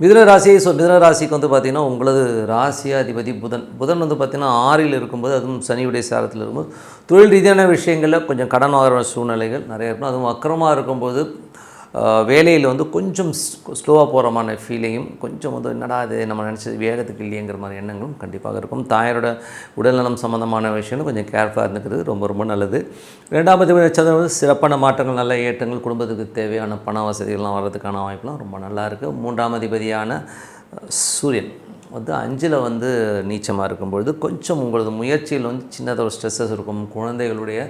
மிதுன ராசியை ஸோ மிதுன ராசிக்கு வந்து பார்த்திங்கன்னா உங்களது ராசியாதிபதி புதன். புதன் வந்து பார்த்திங்கன்னா ஆறில் இருக்கும்போது அதுவும் சனியுடைய சாரத்தில் இருக்கும்போது தொழில் ரீதியான விஷயங்களில் கொஞ்சம் கடன் வாங்குற சூழ்நிலைகள் நிறைய இருக்கும். அதுவும் அக்கிரமாக இருக்கும்போது வேலையில் வந்து கொஞ்சம் ஸ்லோவாக போகிறமான ஃபீலிங்கும் கொஞ்சம் வந்து என்னடா இது நம்ம நினச்சது வேகத்துக்கு இல்லையங்கிற மாதிரி எண்ணங்களும் கண்டிப்பாக இருக்கும். தாயாரோட உடல்நலம் சம்மந்தமான விஷயங்களும் கொஞ்சம் கேர்ஃபுல்லாக இருந்துக்கிறது ரொம்ப ரொம்ப நல்லது. ரெண்டாவது நட்சத்திரம் வந்து சிறப்பான மாற்றங்கள் நல்ல ஏற்றங்கள் குடும்பத்துக்கு தேவையான பண வசதிகள்லாம் வர்றதுக்கான வாய்ப்புலாம் ரொம்ப நல்லா இருக்குது மூன்றாம் அதிபதியான சூரியன் வந்து அஞ்சில் வந்து நீச்சமாக இருக்கும்பொழுது கொஞ்சம் உங்களது முயற்சியில் வந்து சின்னதாக ஒரு ஸ்ட்ரெஸ்ஸஸ் இருக்கும். குழந்தைகளுடைய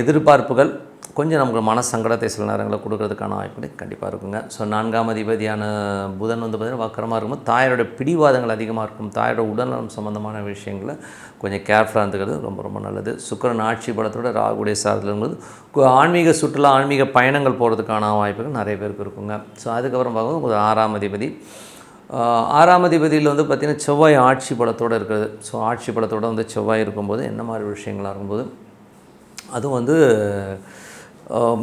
எதிர்பார்ப்புகள் கொஞ்சம் நமக்கு மன சங்கடத்தை சில நேரங்களில் கொடுக்கறதுக்கான வாய்ப்புகள் கண்டிப்பாக இருக்குங்க. ஸோ நான்காம் அதிபதியான புதன் வந்து பார்த்திங்கன்னா வக்கரமாக இருக்கும் தாயோட பிடிவாதங்கள் அதிகமாக இருக்கும். தாயோட உடல்நலம் சம்மந்தமான விஷயங்களை கொஞ்சம் கேர்ஃபுல்லாக இருந்துக்கிறது ரொம்ப ரொம்ப நல்லது. சுக்கிரன் ஆட்சி பலத்தோட ராகுடைய சாரத்தில் ஆன்மீக சுற்றுலா ஆன்மீக பயணங்கள் போகிறதுக்கான வாய்ப்புகள் நிறைய பேருக்கு இருக்குங்க. ஸோ அதுக்கப்புறம் பார்க்கும்போது ஆறாம் அதிபதி. ஆறாம் அதிபதியில் வந்து பார்த்திங்கன்னா செவ்வாய் ஆட்சி பலத்தோடு இருக்கிறது ஸோ ஆட்சி பலத்தோடு வந்து செவ்வாய் இருக்கும்போது என்ன மாதிரி விஷயங்களாக இருக்கும்போது அதுவும் வந்து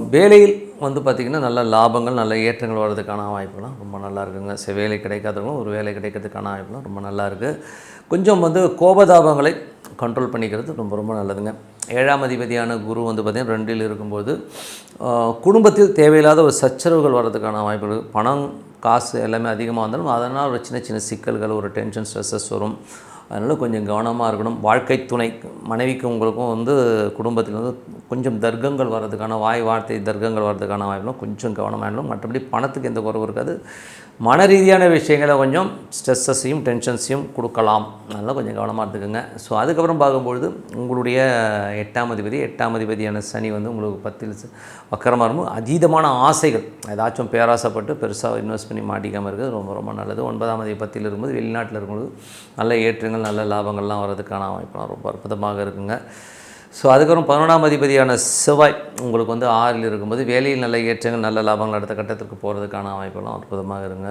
வேலையில் வந்து பார்த்திங்கன்னா நல்ல லாபங்கள் நல்ல ஏற்றங்கள் வர்றதுக்கான வாய்ப்புலாம் ரொம்ப நல்லா இருக்குங்க சரி வேலை கிடைக்காதவங்களும் ஒரு வேலை கிடைக்கிறதுக்கான வாய்ப்புலாம் ரொம்ப நல்லா இருக்குது கொஞ்சம் வந்து கோபதாபங்களை கண்ட்ரோல் பண்ணிக்கிறது ரொம்ப ரொம்ப நல்லதுங்க. ஏழாம் அதிபதியான குரு வந்து பார்த்திங்கன்னா ரெண்டில் இருக்கும்போது குடும்பத்தில் தேவையில்லாத ஒரு சச்சரவுகள் வர்றதுக்கான வாய்ப்புகள் பணம் காசு எல்லாமே அதிகமாக வந்தாலும் அதனால் ஒரு சின்ன சின்ன சிக்கல்கள் ஒரு டென்ஷன் ஸ்ட்ரெஸ்ஸஸ் வரும். அதனால் கொஞ்சம் கவனமாக இருக்கணும். வாழ்க்கை துணை மனைவிக்கு உங்களுக்கும் வந்து குடும்பத்தில் வந்து கொஞ்சம் தர்க்கங்கள் வர்றதுக்கான வாய் வார்த்தை தர்க்கங்கள் வர்றதுக்கான வாய்ப்புலாம் கொஞ்சம் கவனமாக இருக்கணும் மற்றபடி பணத்துக்கு எந்த குறைவு இருக்காது. மன ரீதியான விஷயங்களை கொஞ்சம் ஸ்ட்ரெஸ்ஸஸையும் டென்ஷன்ஸையும் கொடுக்கலாம். அதெல்லாம் கொஞ்சம் கவனமாக இருந்துக்குங்க. ஸோ அதுக்கப்புறம் பார்க்கும்பொழுது உங்களுடைய எட்டாம் அதிபதி எட்டாம் அதிபதியான சனி வந்து உங்களுக்கு பத்தில் வக்கரமாக இருக்கும். அதீதமான ஆசைகள் ஏதாச்சும் பேராசைப்பட்டு பெருசாக இன்வெஸ்ட் பண்ணி மாட்டிக்காமல் இருக்கிறது ரொம்ப ரொம்ப நல்லது. ஒன்பதாம் அதிபதி பத்தில் இருக்கும்போது வெளிநாட்டில் இருக்கும்போது நல்ல ஏற்றங்கள் நல்ல லாபங்கள்லாம் வர்றதுக்கான வாய்ப்புலாம் ரொம்ப அற்புதமாக இருக்குங்க. ஸோ அதுக்கப்புறம் பதினொன்றாம் அதிபதியான செவ்வாய் உங்களுக்கு வந்து ஆறில் இருக்கும்போது வேலையில் நல்ல ஏற்றங்கள் நல்ல லாபங்கள் அடுத்த கட்டத்திற்கு போகிறதுக்கான வாய்ப்பெல்லாம் அற்புதமாக இருங்க